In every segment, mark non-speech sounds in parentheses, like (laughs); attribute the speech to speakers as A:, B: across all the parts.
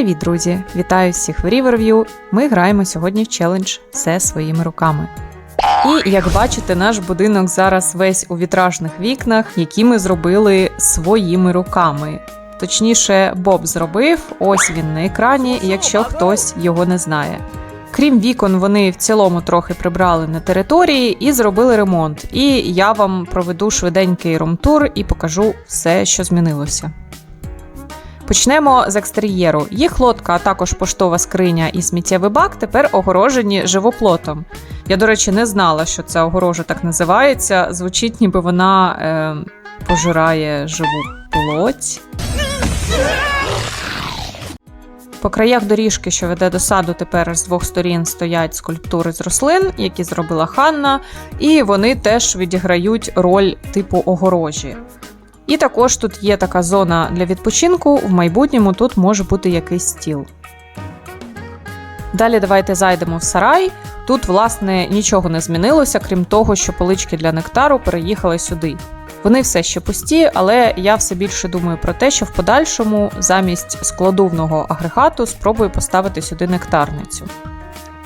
A: Привіт, друзі! Вітаю всіх в Riverview. Ми граємо сьогодні в челендж все своїми руками. І як бачите, наш будинок зараз весь у вітражних вікнах, які ми зробили своїми руками. Точніше, Боб зробив, ось він на екрані, якщо хтось його не знає. Крім вікон, вони в цілому трохи прибрали на території і зробили ремонт. І я вам проведу швиденький румтур і покажу все, що змінилося. Почнемо з екстер'єру. Їх лодка, а також поштова скриня і сміттєвий бак тепер огорожені живоплотом. Я, до речі, не знала, що ця огорожа так називається. Звучить, ніби вона е, пожирає живу плоть. По краях доріжки, що веде до саду, тепер з двох сторін стоять скульптури з рослин, які зробила Ханна, і вони теж відіграють роль типу огорожі. І також тут є така зона для відпочинку, в майбутньому тут може бути якийсь стіл. Далі давайте зайдемо в сарай. Тут, власне, нічого не змінилося, крім того, що полички для нектару переїхали сюди. Вони все ще пусті, але я все більше думаю про те, що в подальшому замість складовного агрегату спробую поставити сюди нектарницю.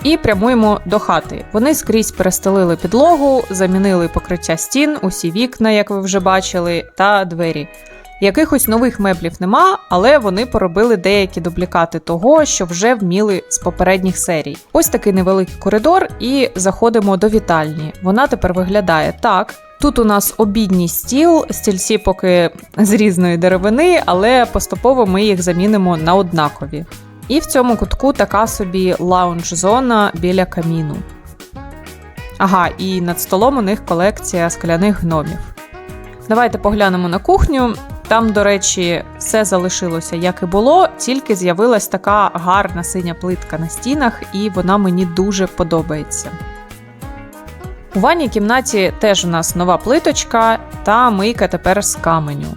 A: І прямуємо до хати. Вони скрізь перестелили підлогу, замінили покриття стін, усі вікна, як ви вже бачили, та двері. Якихось нових меблів нема, але вони поробили деякі дублікати того, що вже вміли з попередніх серій. Ось такий невеликий коридор, і заходимо до вітальні. Вона тепер виглядає так. Тут у нас обідній стіл, стільці поки з різної деревини, але поступово ми їх замінимо на однакові. І в цьому кутку така собі лаунж-зона біля каміну. Ага, і над столом у них колекція скляних гномів. Давайте поглянемо на кухню. Там, до речі, все залишилося як і було, тільки з'явилась така гарна синя плитка на стінах, і вона мені дуже подобається. У ванній кімнаті теж у нас нова плиточка та мийка тепер з каменю.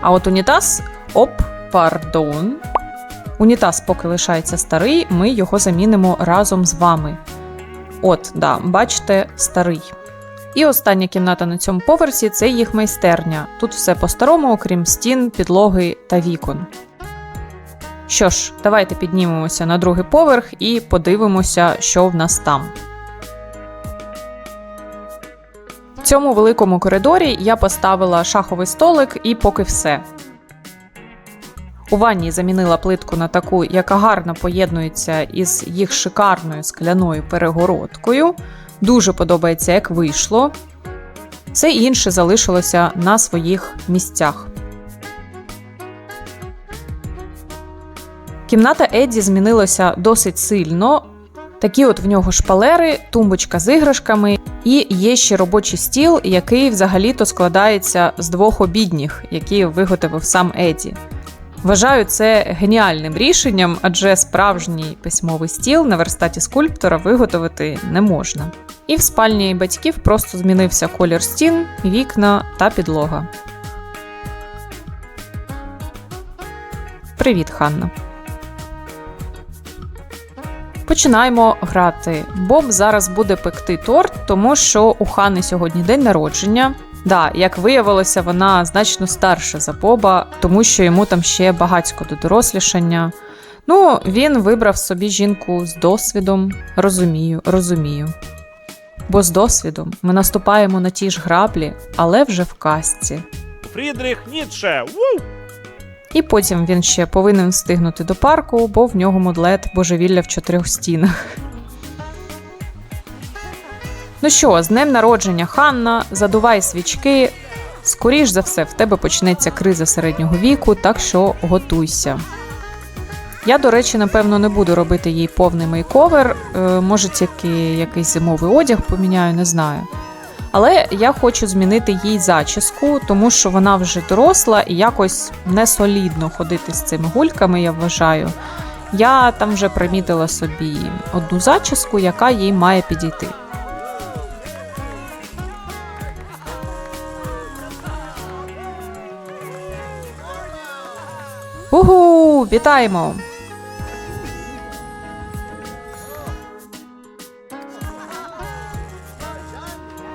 A: А от унітаз оп, пардон. Унітаз, поки лишається старий, ми його замінимо разом з вами. От, да, бачите, старий. І остання кімната на цьому поверсі це їх майстерня. Тут все по-старому, окрім стін, підлоги та вікон. Що ж, давайте піднімемося на другий поверх і подивимося, що в нас там. В цьому великому коридорі я поставила шаховий столик і поки все. У ванні замінила плитку на таку, яка гарно поєднується із їх шикарною скляною перегородкою. Дуже подобається, як вийшло. Все інше залишилося на своїх місцях. Кімната Едді змінилася досить сильно. Такі от в нього шпалери, тумбочка з іграшками, і є ще робочий стіл, який взагалі-то складається з двох обідніх, які виготовив сам Еді. Вважаю це геніальним рішенням, адже справжній письмовий стіл на верстаті скульптора виготовити не можна. І в спальні батьків просто змінився колір стін, вікна та підлога. Привіт, Ханна. Починаємо грати. Боб зараз буде пекти торт, тому що у Хани сьогодні день народження. Да, як виявилося, вона значно старша за Боба, тому що йому там ще багатько до дорослішання. Ну, він вибрав собі жінку з досвідом. Розумію, розумію. Бо з досвідом ми наступаємо на ті ж граблі, але вже в казці.
B: Фрідріх Ніцше. Ву!
A: І потім він ще повинен встигнути до парку, бо в нього мудлет божевілля в чотирьох стінах. Ну що, з днем народження Ханна, задувай свічки. Скоріш за все, в тебе почнеться криза середнього віку, так що готуйся. Я, до речі, напевно, не буду робити їй повний мейковер, е, може тільки якийсь зимовий одяг поміняю, не знаю. Але я хочу змінити їй зачіску, тому що вона вже доросла і якось не солідно ходити з цими гульками, я вважаю. Я там вже примітила собі одну зачіску, яка їй має підійти. Угу, вітаємо!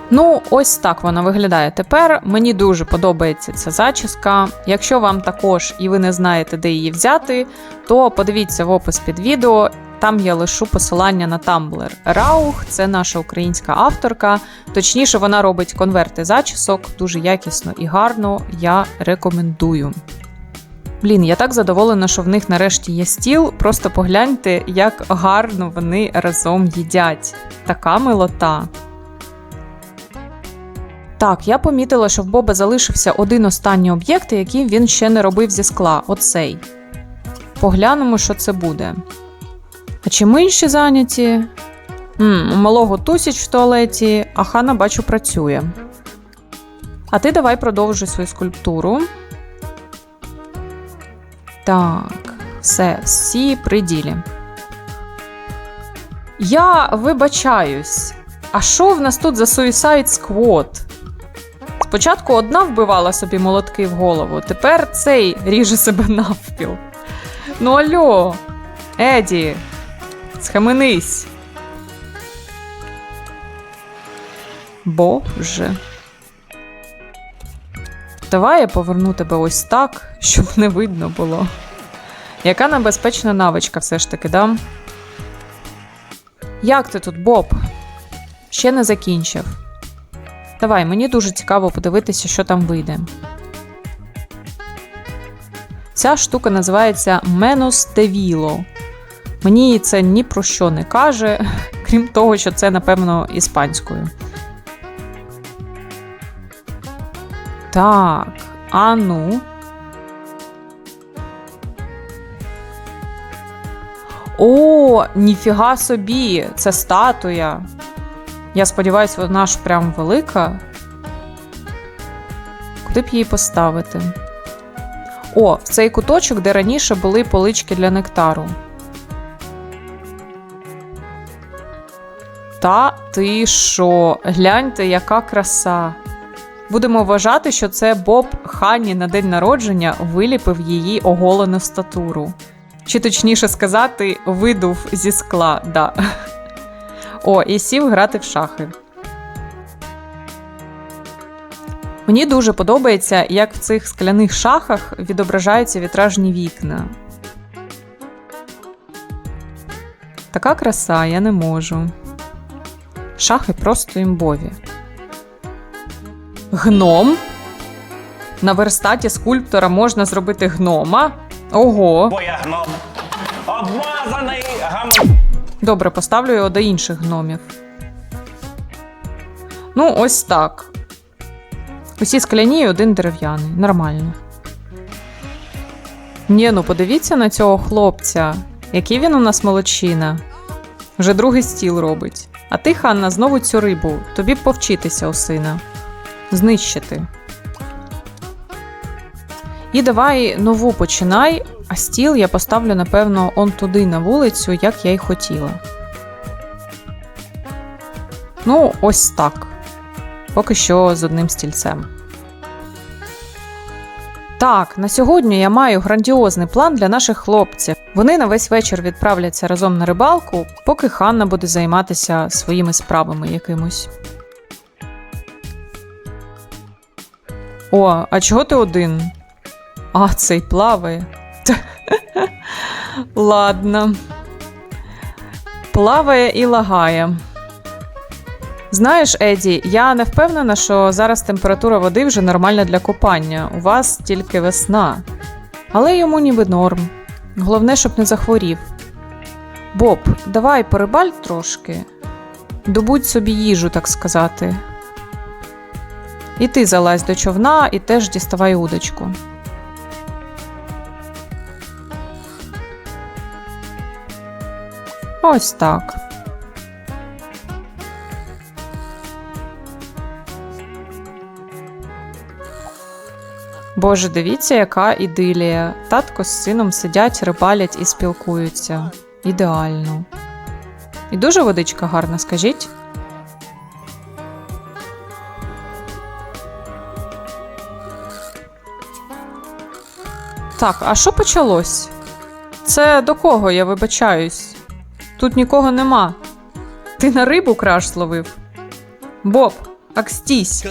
A: Ну, ось так вона виглядає тепер. Мені дуже подобається ця зачіска. Якщо вам також і ви не знаєте, де її взяти, то подивіться в опис під відео. Там я лишу посилання на Tumblr. Раух це наша українська авторка. Точніше, вона робить конверти зачісок дуже якісно і гарно. Я рекомендую. Блін, я так задоволена, що в них нарешті є стіл. Просто погляньте, як гарно вони разом їдять. Така милота. Так, я помітила, що в Боба залишився один останній об'єкт, який він ще не робив зі скла оцей. Поглянемо, що це буде. А чим інші зайняті? м у малого тусіч в туалеті, а хана, бачу, працює. А ти давай продовжуй свою скульптуру. Так, все, всі при ділі. Я вибачаюсь. А що в нас тут за Suicide Squad? Спочатку одна вбивала собі молотки в голову, тепер цей ріже себе навпіл. Ну альо, Еді, схаменись. Боже. Давай я поверну тебе ось так, щоб не видно було. Яка небезпечна навичка все ж таки, да? Як ти тут, Боб? Ще не закінчив. Давай, мені дуже цікаво подивитися, що там вийде. Ця штука називається Менус Тевіло. Мені це ні про що не каже, (laughs) крім того, що це, напевно, іспанською. Так, а ну. О, ніфіга собі! Це статуя. Я сподіваюся, вона ж прям велика. Куди б її поставити? О, в цей куточок, де раніше були полички для нектару. Та ти що? Гляньте, яка краса. Будемо вважати, що це Боб Ханні на день народження виліпив її оголену статуру. Чи точніше сказати, видув зі скла, да. О, і сів грати в шахи. Мені дуже подобається, як в цих скляних шахах відображаються вітражні вікна. Така краса, я не можу. Шахи просто імбові. Гном. На верстаті скульптора можна зробити гнома. Ого.
C: бо я гном. Обмазаний гам...
A: Добре, поставлю його до інших гномів. Ну, ось так. Усі скляні і один дерев'яний. Нормально. Ні, ну подивіться на цього хлопця. Який він у нас молодчина. Вже другий стіл робить. А ти, Ханна, знову цю рибу. Тобі б повчитися у сина. Знищити. І давай нову починай, а стіл я поставлю, напевно, он туди на вулицю, як я й хотіла. Ну, ось так. Поки що з одним стільцем. Так, на сьогодні я маю грандіозний план для наших хлопців. Вони на весь вечір відправляться разом на рибалку, поки Ханна буде займатися своїми справами якимось. О, а чого ти один? А, цей плаває. (laughs) Ладно. Плаває і лагає. Знаєш, Еді, я не впевнена, що зараз температура води вже нормальна для купання. У вас тільки весна. Але йому ніби норм. Головне, щоб не захворів. Боб, давай порибаль трошки. Добудь собі їжу, так сказати. І ти залазь до човна і теж діставай удочку. Ось так. Боже, дивіться, яка ідилія. Татко з сином сидять, рибалять і спілкуються. Ідеально. І дуже водичка гарна, скажіть. Так, а що почалось? Це до кого, я вибачаюсь? Тут нікого нема. Ти на рибу краш зловив. Боб, Акстісь.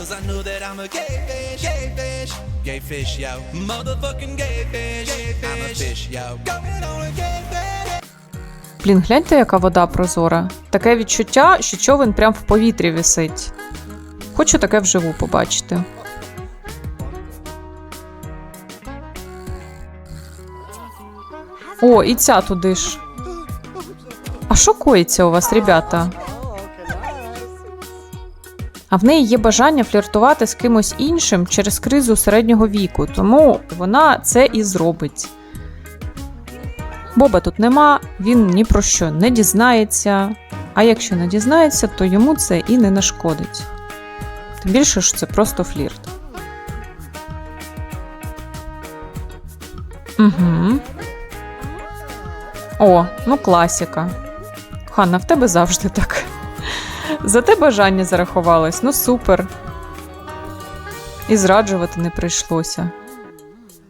A: Блін, гляньте, яка вода прозора. Таке відчуття, що човен прям в повітрі висить. Хочу таке вживу побачити. О, і ця туди ж. А що коїться у вас, ребята? А в неї є бажання фліртувати з кимось іншим через кризу середнього віку, тому вона це і зробить. Боба тут нема, він ні про що не дізнається. А якщо не дізнається, то йому це і не нашкодить. Тим більше що це просто флірт. Угу. О, ну класіка. Ханна, в тебе завжди так. За те бажання зарахувалось, ну супер. І зраджувати не прийшлося.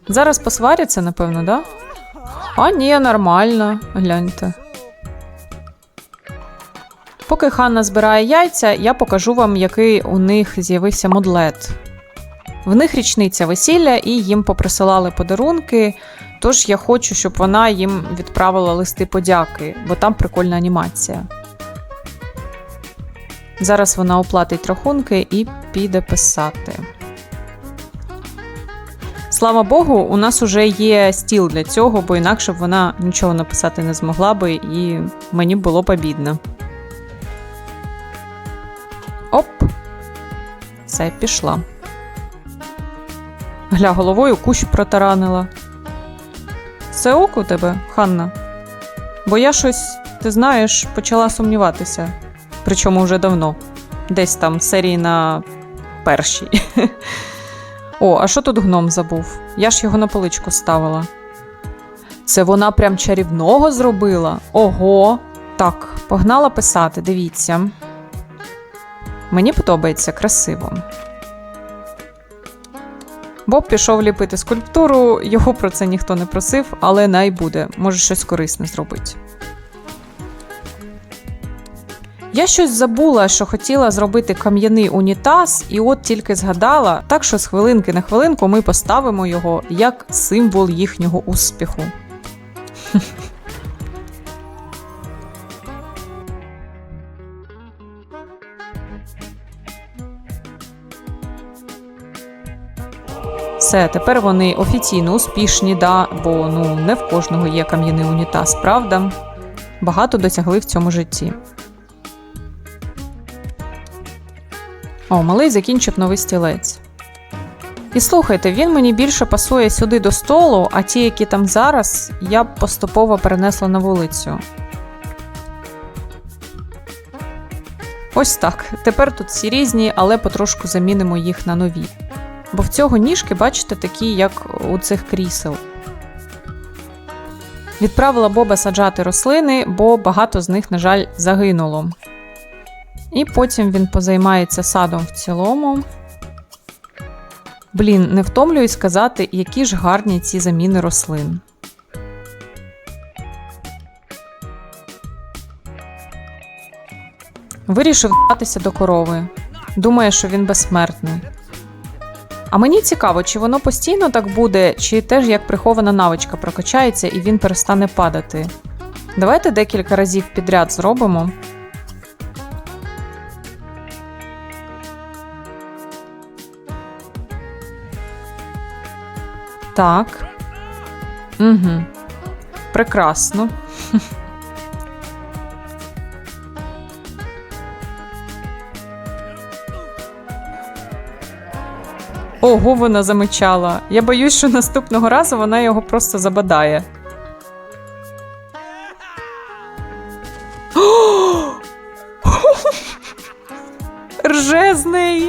A: Зараз посваряться, напевно, да? А ні, нормально, гляньте. Поки Ханна збирає яйця, я покажу вам, який у них з'явився модлет. В них річниця весілля, і їм поприсилали подарунки. Тож я хочу, щоб вона їм відправила листи подяки, бо там прикольна анімація. Зараз вона оплатить рахунки і піде писати. Слава Богу, у нас уже є стіл для цього, бо інакше б вона нічого написати не змогла би, і мені було б обідно. Оп. Все, пішла. Гля, головою кущ протаранила. Все ок у тебе, Ханна? Бо я щось, ти знаєш, почала сумніватися. Причому вже давно. Десь там серії на першій. (laughs) О, а що тут гном забув? Я ж його на поличку ставила. Це вона прям чарівного зробила. Ого. Так, погнала писати, дивіться. Мені подобається красиво. Боб пішов ліпити скульптуру, його про це ніхто не просив, але най буде, може щось корисне зробити. Я щось забула, що хотіла зробити кам'яний унітаз, і от тільки згадала, так що з хвилинки на хвилинку ми поставимо його як символ їхнього успіху. Все, тепер вони офіційно успішні, да, бо ну не в кожного є кам'яний унітаз, правда? Багато досягли в цьому житті. О, малий закінчив новий стілець. І слухайте, він мені більше пасує сюди до столу, а ті, які там зараз, я б поступово перенесла на вулицю. Ось так. Тепер тут всі різні, але потрошку замінимо їх на нові. Бо в цього ніжки, бачите, такі, як у цих крісел. Відправила Боба саджати рослини, бо багато з них, на жаль, загинуло. І потім він позаймається садом в цілому. Блін, не втомлююсь сказати, які ж гарні ці заміни рослин. Вирішив датися до корови. Думає, що він безсмертний. А мені цікаво, чи воно постійно так буде, чи теж як прихована навичка прокачається і він перестане падати. Давайте декілька разів підряд зробимо. Так. Угу. Прекрасно. (laughs) Ого, вона замичала. Я боюсь, що наступного разу вона його просто забадає. (gasps) Рже з. (laughs)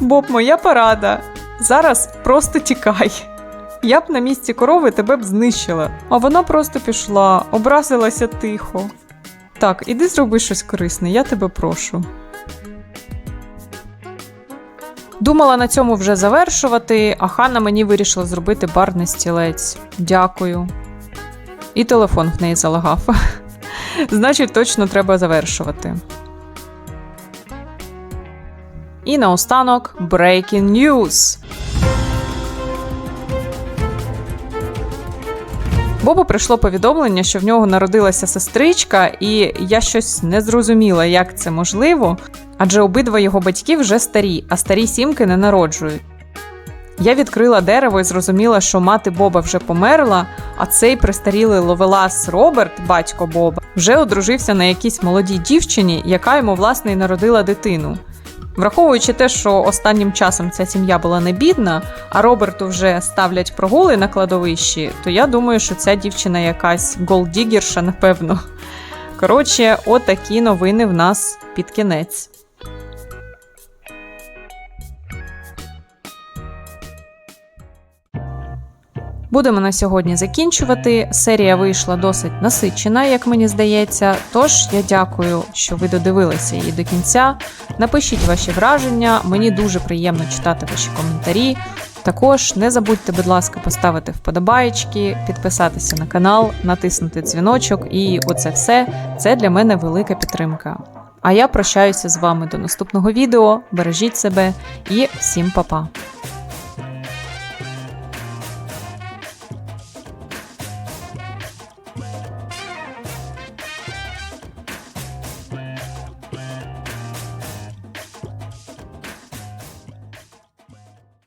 A: Боб, моя порада. Зараз просто тікай. Я б на місці корови тебе б знищила, а вона просто пішла, образилася тихо. Так, іди зроби щось корисне, я тебе прошу. Думала на цьому вже завершувати, а Ханна мені вирішила зробити барний стілець. Дякую. І телефон в неї залагав. (laughs) Значить, точно треба завершувати. І наостанок Breaking News. Бобу прийшло повідомлення, що в нього народилася сестричка, і я щось не зрозуміла, як це можливо, адже обидва його батьки вже старі, а старі сімки не народжують. Я відкрила дерево і зрозуміла, що мати Боба вже померла, а цей престарілий ловелас Роберт, батько Боба, вже одружився на якійсь молодій дівчині, яка йому власне і народила дитину. Враховуючи те, що останнім часом ця сім'я була не бідна, а Роберту вже ставлять прогули на кладовищі, то я думаю, що ця дівчина якась голдігерша, напевно. Коротше, отакі новини в нас під кінець. Будемо на сьогодні закінчувати. Серія вийшла досить насичена, як мені здається. Тож я дякую, що ви додивилися її до кінця. Напишіть ваші враження, мені дуже приємно читати ваші коментарі. Також не забудьте, будь ласка, поставити вподобаєчки, підписатися на канал, натиснути дзвіночок, і оце все це для мене велика підтримка. А я прощаюся з вами до наступного відео. Бережіть себе і всім па-па!